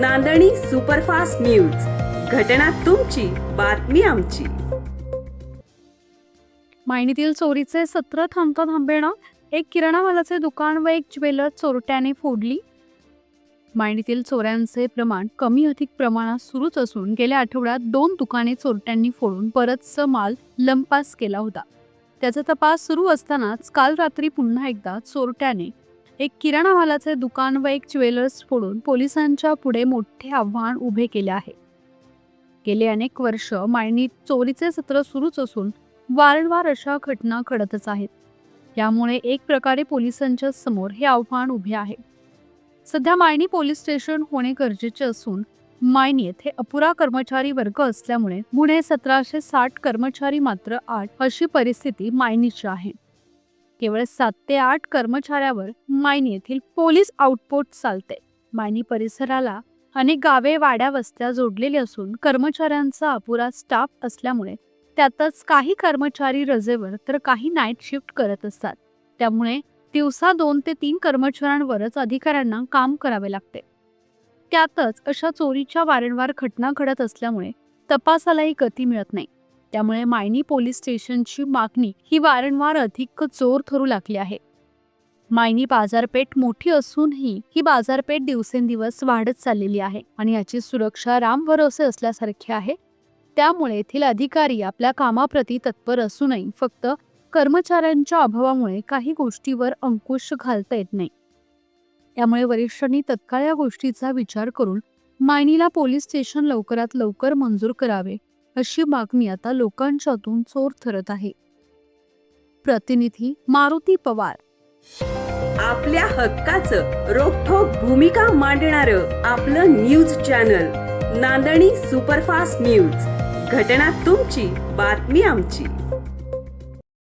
नांदणी superfast news. घटना तुमची बातमी आमची. मायनीतील चोरीचे सत्र थांबता थांबेणं एक किराणा मालाचे दुकान व एक ज्वेलर चोरट्याने फोडली. मायनीतील चोऱ्यांचे प्रमाण कमी अधिक प्रमाणात सुरूच असून गेल्या आठवड्यात दोन दुकाने चोरट्यांनी फोडून परतच माल लंपास केला होता. त्याचा तपास सुरू असतानाच काल रात्री पुन्हा एकदा चोरट्याने एक किराणा मालाचे दुकान व एक ज्वेलर्स फोडून पोलिसांच्या पुढे मोठे आव्हान उभे केले आहे. गेले अनेक वर्ष मायनीत चोरीचे सत्र सुरूच असून वारंवार अशा घटना घडतच आहेत. यामुळे एक प्रकारे पोलिसांच्या समोर हे आव्हान उभे आहे. सध्या मायणी पोलीस स्टेशन होणे गरजेचे असून मायनी हे अपुरा कर्मचारी वर्ग असल्यामुळे गुन्हे सतराशे साठ कर्मचारी मात्र आठ अशी परिस्थिती मायनीची आहे. केवळ सात ते आठ कर्मचाऱ्यावर मायनी येथील पोलीस आउटपोस्ट चालते. मायनी परिसराला अनेक गावे वाड्या वस्त्या जोडलेली असून कर्मचाऱ्यांचा अपुरा स्टाफ असल्यामुळे त्यातच काही कर्मचारी रजेवर तर काही नाईट शिफ्ट करत असतात. त्यामुळे दिवसा दोन ते तीन कर्मचाऱ्यांवरच अधिकाऱ्यांना काम करावे लागते. त्यातच अशा चोरीच्या वारंवार घटना घडत असल्यामुळे तपासालाही गती मिळत नाही. त्यामुळे मायनी पोलीस स्टेशनची मागणी ही वारंवार अधिक जोर ठरू लागली आहे. मायनी बाजारपेठ मोठी असूनही ही बाजारपेठ दिवसेंदिवस वाढत चाललेली आहे आणि याची सुरक्षा राम भरोसे असल्यासारखी आहे. त्यामुळे येथील अधिकारी आपल्या कामाप्रती तत्पर असूनही फक्त कर्मचाऱ्यांच्या अभावामुळे काही गोष्टीवर अंकुश घालता येत नाही. त्यामुळे वरिष्ठांनी तत्काळ या गोष्टीचा विचार करून मायनीला पोलीस स्टेशन लवकरात लवकर मंजूर करावे अशी मागणी आता लोकांच्यातून चोर ठरत आहे. प्रतिनिधी मारुती पवार. आपल्या हक्काचं रोखोक भूमिका मांडणार आपलं न्यूज चॅनल नांदणी सुपरफास्ट न्यूज. घटना तुमची बातमी आमची.